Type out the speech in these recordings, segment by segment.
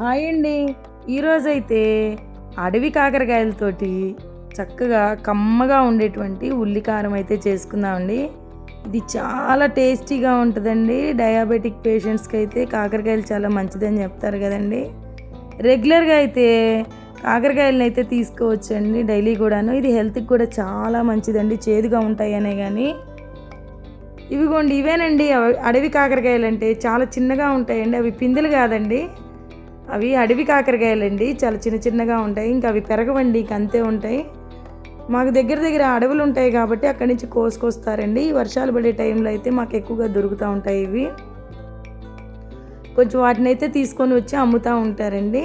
Hi అండి. ఈరోజైతే అడవి కాకరకాయలతోటి చక్కగా కమ్మగా ఉండేటువంటి ఉల్లికారం అయితే చేసుకుందామండి. ఇది చాలా టేస్టీగా ఉంటుందండి. డయాబెటిక్ పేషెంట్స్కి అయితే కాకరకాయలు చాలా మంచిదని చెప్తారు కదండి. రెగ్యులర్గా అయితే కాకరకాయలను అయితే తీసుకోవచ్చండి డైలీ కూడాను. ఇది హెల్త్కి కూడా చాలా మంచిదండి. చేదుగా ఉంటాయనే కానీ ఇవిగోండి ఇవేనండి అడవి కాకరకాయలు అంటే చాలా చిన్నగా ఉంటాయండి. అవి పిందెలు కాదండి. అవి అడవి కాకరకాయలండి. చాలా చిన్న చిన్నగా ఉంటాయి. ఇంకా అవి పెరగవండి ఇంక అంతే ఉంటాయి. మాకు దగ్గర దగ్గర అడవులు ఉంటాయి కాబట్టి అక్కడి నుంచి కోసుకొస్తారండి. ఈ వర్షాలు పడే టైంలో అయితే మాకు ఎక్కువగా దొరుకుతూ ఉంటాయి ఇవి. కొంచెం వాటిని అయితే తీసుకొని వచ్చి అమ్ముతూ ఉంటారండి.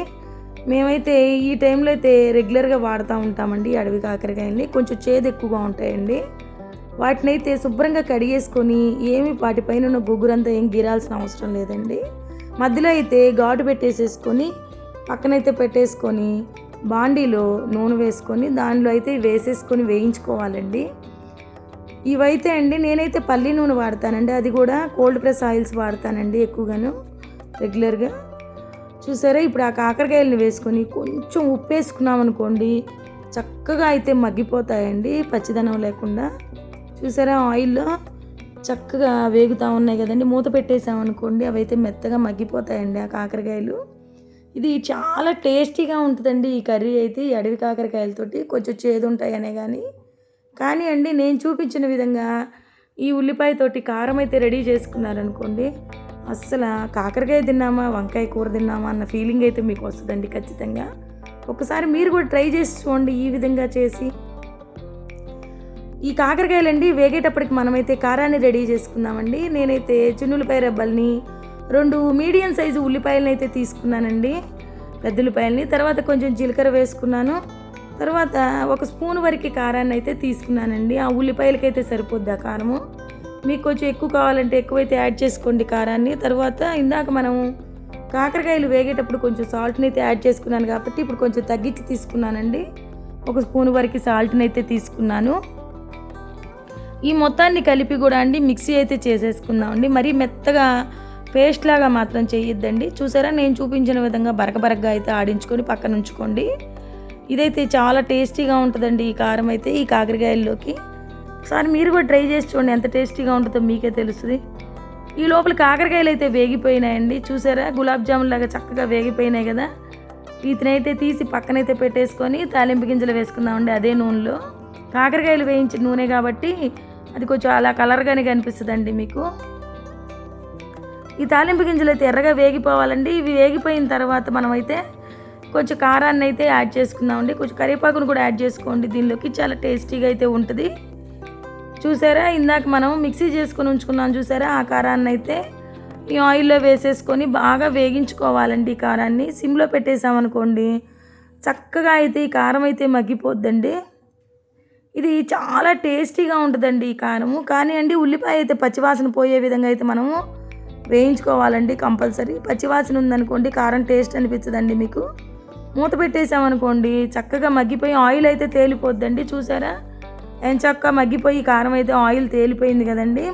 మేమైతే ఈ టైంలో అయితే రెగ్యులర్గా వాడుతూ ఉంటామండి ఈ అడవి కాకరకాయల్ని. కొంచెం చేదు ఎక్కువగా ఉంటాయండి. వాటిని అయితే శుభ్రంగా కడిగేసుకొని ఏమి వాటిపైన ఉన్న గుగ్గురంతా ఏం గిరాల్సిన అవసరం లేదండి. మధ్యలో అయితే ఘాటు పెట్టేసేసుకొని పక్కనైతే పెట్టేసుకొని బాండీలో నూనె వేసుకొని దానిలో అయితే వేసేసుకొని వేయించుకోవాలండి. ఇవైతే అండి నేనైతే పల్లి నూనె వాడతానండి. అది కూడా కోల్డ్ ప్రెస్ ఆయిల్స్ వాడతానండి ఎక్కువగాను రెగ్యులర్గా. చూసారా ఇప్పుడు ఆ కాకరకాయలను వేసుకొని కొంచెం ఉప్పు వేసుకున్నాం అనుకోండి చక్కగా అయితే మగ్గిపోతాయండి పచ్చిదనం లేకుండా. చూసారా ఆయిల్లో చక్కగా వేగుతూ ఉన్నాయి కదండి. మూత పెట్టేసామనుకోండి అవైతే మెత్తగా మగ్గిపోతాయండి ఆ కాకరకాయలు. ఇది చాలా టేస్టీగా ఉంటుందండి ఈ కర్రీ అయితే ఈ అడవి కాకరకాయలతోటి. కొంచెం చేదు ఉంటాయనే కానీ కానీ అండి నేను చూపించిన విధంగా ఈ ఉల్లిపాయతోటి కారం అయితే రెడీ చేసుకున్నారనుకోండి అస్సలు కాకరకాయ తిన్నామా వంకాయ కూర తిన్నామా అన్న ఫీలింగ్ అయితే మీకు వస్తుందండి ఖచ్చితంగా. ఒకసారి మీరు కూడా ట్రై చేసి చూడండి ఈ విధంగా చేసి. ఈ కాకరకాయలండి వేగేటప్పటికి మనమైతే కారాన్ని రెడీ చేసుకుందామండి. నేనైతే చున్నులపాయ రెబ్బల్ని రెండు మీడియం సైజు ఉల్లిపాయలని అయితే తీసుకున్నానండి. పెద్ద ఉల్లిపాయలని తర్వాత కొంచెం జీలకర్ర వేసుకున్నాను. తర్వాత ఒక స్పూన్ వరకు కారాన్ని అయితే తీసుకున్నానండి. ఆ ఉల్లిపాయలకైతే సరిపోద్ది ఆ కారము? మీకు కొంచెం ఎక్కువ కావాలంటే ఎక్కువైతే యాడ్ చేసుకోండి కారాన్ని. తర్వాత ఇందాక మనం కాకరకాయలు వేగేటప్పుడు కొంచెం సాల్ట్ని అయితే యాడ్ చేసుకున్నాను కాబట్టి ఇప్పుడు కొంచెం తగ్గించి తీసుకున్నానండి. ఒక స్పూన్ వరకు సాల్ట్ని అయితే తీసుకున్నాను. ఈ మొత్తాన్ని కలిపి కూడా అండి మిక్సీ అయితే చేసేసుకుందామండి మరీ మెత్తగా పేస్ట్ లాగా మాత్రం చేయొద్దండి. చూసారా? నేను చూపించిన విధంగా బరక అయితే ఆడించుకొని పక్కన ఉంచుకోండి. ఇదైతే చాలా టేస్టీగా ఉంటుందండి ఈ కారం అయితే ఈ కాకరకాయల్లోకి. ఒకసారి మీరు కూడా ట్రై చేసి చూడండి ఎంత టేస్టీగా ఉంటుందో మీకే తెలుస్తుంది. ఈ లోపల కాకరకాయలు అయితే వేగిపోయినాయండి. చూసారా? గులాబ్ జామున్ లాగా చక్కగా వేగిపోయినాయి కదా. వీటినైతే తీసి పక్కనైతే పెట్టేసుకొని తాలింపు గింజలు వేసుకుందామండి అదే నూనెలో. కాకరకాయలు వేయించిన నూనె కాబట్టి అది కొంచెం అలా కలర్గానే కనిపిస్తుందండి మీకు. ఈ తాలింపు గింజలు అయితే ఎర్రగా వేగిపోవాలండి. ఇవి వేగిపోయిన తర్వాత మనమైతే కొంచెం కారాన్ని అయితే యాడ్ చేసుకుందామండి. కొంచెం కరివేపాకును కూడా యాడ్ చేసుకోండి. దీనిలోకి చాలా టేస్టీగా అయితే ఉంటుంది. చూసారా? ఇందాక మనం మిక్సీ చేసుకొని ఉంచుకున్నాం చూసారా? ఆ కారాన్ని అయితే ఈ ఆయిల్లో వేసేసుకొని బాగా వేగించుకోవాలండి ఈ కారాన్ని. సిమ్లో పెట్టేసామనుకోండి చక్కగా అయితే ఈ కారం అయితే మగ్గిపోద్దండి. ఇది చాలా టేస్టీగా ఉంటుందండి ఈ కారము. కానీ అండి ఉల్లిపాయ అయితే పచ్చివాసన పోయే విధంగా అయితే మనము వేయించుకోవాలండి కంపల్సరీ. పచ్చివాసన ఉందనుకోండి కారం టేస్ట్ అనిపించదండి మీకు. మూత పెట్టేసామనుకోండి చక్కగా మగ్గిపోయి ఆయిల్ అయితే తేలిపోద్దండి చూసారా? ఏం చక్క మగ్గిపోయి కారం అయితే ఆయిల్ తేలిపోయింది కదండి.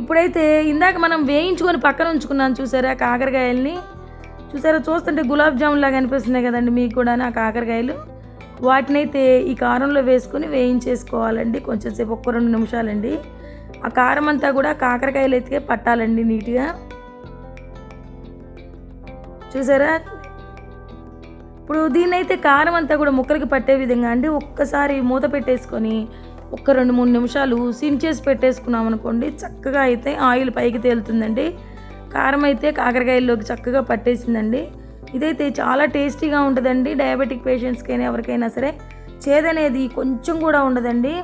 ఇప్పుడైతే ఇందాక మనం వేయించుకొని పక్కన ఉంచుకున్నాను చూసారా కాకరకాయల్ని. చూసారా చూస్తుంటే గులాబ్ జామున్ లాగా అనిపిస్తున్నాయి కదండి మీకు కూడా నా కాకరకాయలు. వాటినైతే ఈ కారంలో వేసుకొని వేయించేసుకోవాలండి. కొంచెం సేపు ఒక్క రెండు నిమిషాలండి. ఆ కారం అంతా కూడా కాకరకాయలు అయితే పట్టాలండి నీట్గా. చూసారా? ఇప్పుడు దీన్నైతే కారం అంతా కూడా ముక్కలకి పట్టే విధంగా అండి. ఒక్కసారి మూత పెట్టేసుకొని ఒక్క రెండు మూడు నిమిషాలు సిమ్ చేసి పెట్టేసుకున్నాం అనుకోండి చక్కగా అయితే ఆయిల్ పైకి తేలుతుందండి. కారం అయితే కాకరకాయల్లోకి చక్కగా పట్టేసిందండి. ఇదైతే చాలా టేస్టీగా ఉంటుందండి. డయాబెటిక్ పేషెంట్స్కైనా ఎవరికైనా సరే చేదనేది కొంచెం కూడా ఉండదండి.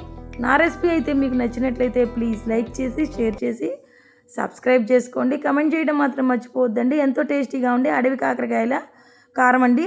నా రెసిపీ అయితే మీకు నచ్చినట్లయితే ప్లీజ్ లైక్ చేసి షేర్ చేసి సబ్స్క్రైబ్ చేసుకోండి. కమెంట్ చేయడం మాత్రం మర్చిపోవద్దండి. ఎంతో టేస్టీగా ఉండి అడవి కాకరకాయల కారం అండి.